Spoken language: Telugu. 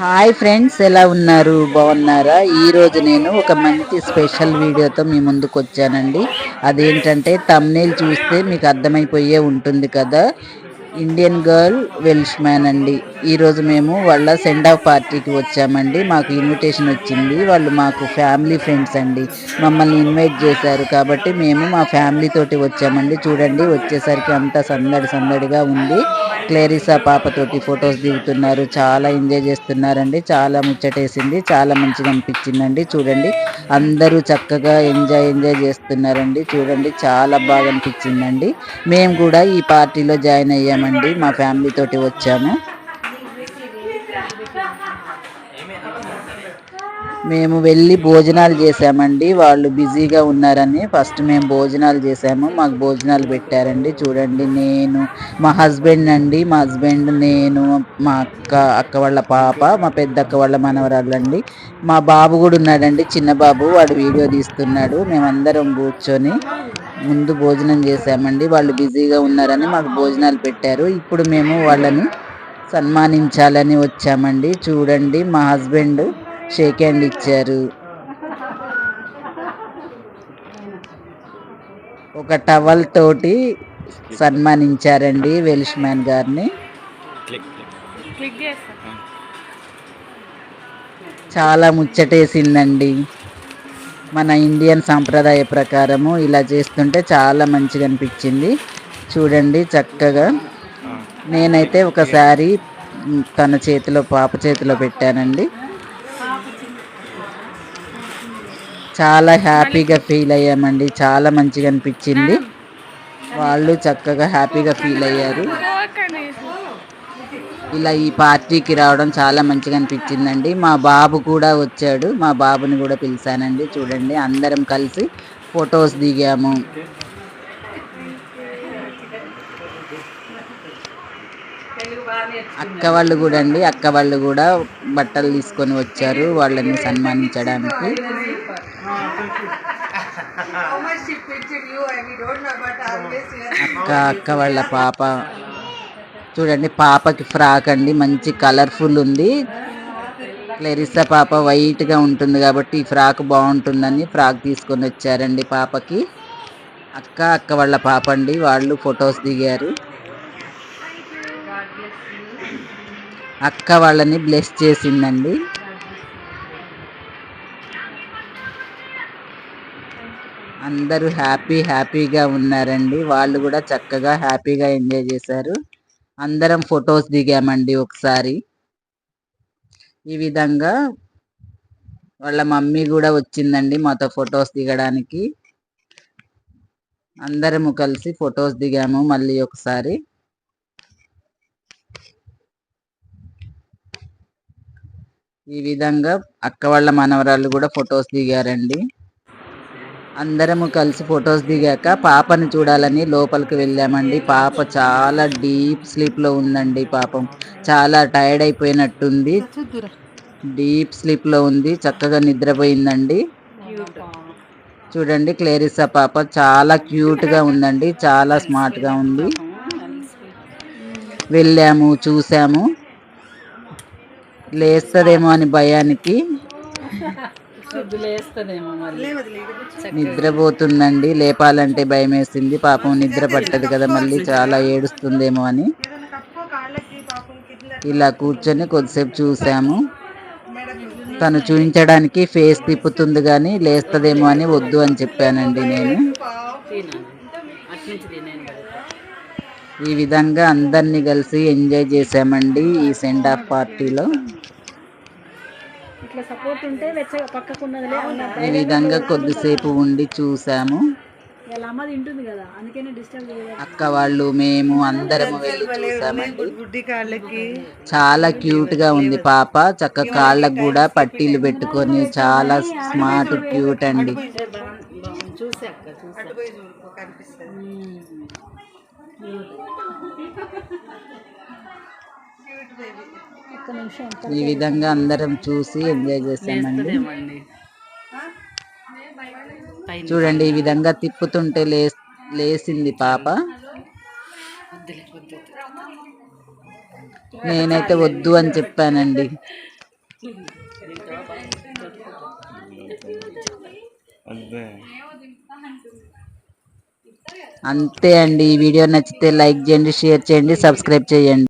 హాయ్ ఫ్రెండ్స్ ఎలా ఉన్నారు? బాగున్నారా? ఈ రోజు నేను ఒక మంచి స్పెషల్ వీడియోతో మీ ముందుకు వచ్చానండి. అదేంటంటే తమ్నేల్ చూస్తే మీకు అర్థమైపోయే ఉంటుంది కదా. ఇండియన్ గర్ల్ వెల్ష్ మ్యాన్ అండి. ఈరోజు మేము వాళ్ళ సెండ్ ఆఫ్ పార్టీకి వచ్చామండి. మాకు ఇన్విటేషన్ వచ్చింది. వాళ్ళు మాకు ఫ్యామిలీ ఫ్రెండ్స్ అండి. మమ్మల్ని ఇన్వైట్ చేశారు కాబట్టి మేము మా ఫ్యామిలీ తోటి వచ్చామండి. చూడండి వచ్చేసరికి అంతా సందడి సందడిగా ఉంది. క్లేరిసా పాపతోటి ఫొటోస్ దిగుతున్నారు. చాలా ఎంజాయ్ చేస్తున్నారండి. చాలా ముచ్చటేసింది. చాలా మంచిగా అనిపించిందండి. చూడండి అందరూ చక్కగా ఎంజాయ్ ఎంజాయ్ చేస్తున్నారండి. చూడండి చాలా బాగా అనిపించిందండి. మేము కూడా ఈ పార్టీలో జాయిన్ వచ్చామండి. మా ఫ్యామిలీ తోటి వచ్చాము. మేము వెళ్ళి భోజనాలు చేసామండి వాళ్ళు బిజీగా ఉన్నారని ఫస్ట్ మేము భోజనాలు చేసాము మాకు భోజనాలు పెట్టారండి. చూడండి నేను మా హస్బెండ్ అండి. మా హస్బెండ్ నేను మా అక్క అక్క వాళ్ళ పాప మా పెద్ద అక్క వాళ్ళ మనవరాళ్ళు అండి మా బాబు కూడా ఉన్నాడండి చిన్న బాబు. వాడు వీడియో తీస్తున్నాడు. మేమందరం కూర్చొని ముందు భోజనం చేసామండి వాళ్ళు బిజీగా ఉన్నారని మాకు భోజనాలు పెట్టారు. ఇప్పుడు మేము వాళ్ళని సన్మానించాలని వచ్చామండి. చూడండి మా హస్బెండ్ షేక్ హ్యాండ్ ఇచ్చారు. ఒక టవల్ తోటి సన్మానించారండి వెలిష్ మ్యాన్ గారిని చాలా ముచ్చటేసిందండి. మన ఇండియన్ సాంప్రదాయ ప్రకారము ఇలా చేస్తుంటే చాలా మంచిగా అనిపించింది. చూడండి చక్కగా. నేనైతే ఒకసారి తన చేతిలో పాప చేతిలో పెట్టానండి. చాలా హ్యాపీగా ఫీల్ అయ్యామండి. చాలా మంచిగా అనిపించింది. వాళ్ళు చక్కగా హ్యాపీగా ఫీల్ అయ్యారు. ఇలా ఈ పార్టీకి రావడం చాలా మంచిగా అనిపించిందండి. మా బాబు కూడా వచ్చాడు. మా బాబుని కూడా పిలిచానండి. చూడండి అందరం కలిసి ఫొటోస్ దిగాము. అక్క వాళ్ళు కూడా అండి అక్క వాళ్ళు కూడా బట్టలు తీసుకొని వచ్చారు. వాళ్ళని సన్మానించడానికి. అక్క అక్క వాళ్ళ పాప. చూడండి పాపకి ఫ్రాక్ అండి మంచి కలర్ఫుల్ ఉంది. క్లెరిసా పాప వైట్గా ఉంటుంది కాబట్టి ఈ ఫ్రాక్ బాగుంటుందని ఫ్రాక్ తీసుకొని వచ్చారండి పాపకి. అక్క అక్క వాళ్ళ పాప అండి వాళ్ళు ఫొటోస్ దిగారు. అక్క వాళ్ళని బ్లెస్ చేసిందండి. అందరూ హ్యాపీ హ్యాపీగా ఉన్నారండి. వాళ్ళు కూడా చక్కగా హ్యాపీగా ఎంజాయ్ చేశారు. అందరం ఫొటోస్ దిగామండి ఒకసారి. ఈ విధంగా వాళ్ళ మమ్మీ కూడా వచ్చిందండి మాతో ఫొటోస్ దిగడానికి. అందరము కలిసి ఫొటోస్ దిగాము మళ్ళీ ఒకసారి. ఈ విధంగా అక్క వాళ్ళ మనవరాలు కూడా ఫొటోస్ దిగారండి. అందరము కలిసి ఫొటోస్ దిగాక పాపని చూడాలని లోపలికి వెళ్ళామండి. పాప చాలా డీప్ స్లీప్లో ఉందండి పాపం. చాలా టైర్డ్ అయిపోయినట్టుంది. డీప్ స్లీప్లో ఉంది. చక్కగా నిద్రపోయిందండి. చూడండి క్లేరిసా పాప చాలా క్యూట్గా ఉందండి. చాలా స్మార్ట్గా ఉంది. వెళ్ళాము చూసాము. లేస్తుందేమో అని భయానికి. నిద్రపోతుందండి లేపాలంటే భయం వేసింది పాపం నిద్ర పట్టదు కదా మళ్ళీ చాలా ఏడుస్తుందేమో అని. ఇలా కూర్చొని కొద్దిసేపు చూసాము. తను చూపించడానికి ఫేస్ తిప్పుతుంది కానీ లేస్తుందేమో అని వద్దు అని చెప్పానండి నేను. ఈ విధంగా అందరినీ కలిసి ఎంజాయ్ చేసామండి ఈ సెండ్ ఆఫ్ పార్టీలో. ఈ విధంగా కొద్దిసేపు ఉండి చూసాము. అక్క వాళ్ళు మేము అందరం వెళ్ళి చూసామండి. చాలా క్యూట్గా ఉంది పాప. చక్క కాళ్ళకు కూడా పట్టీలు పెట్టుకొని చాలా స్మార్ట్ క్యూట్ అండి. ఈ విధంగా అందరం చూసి ఎంజాయ్ చేసామండి చూడండి ఈ విధంగా తిప్పుతుంటే లే లేసింది పాప. నేనైతే వద్దు అని చెప్పానండి. అంతే అండి. ఈ వీడియో నచ్చితే లైక్ చేయండి షేర్ చేయండి సబ్స్క్రైబ్ చేయండి.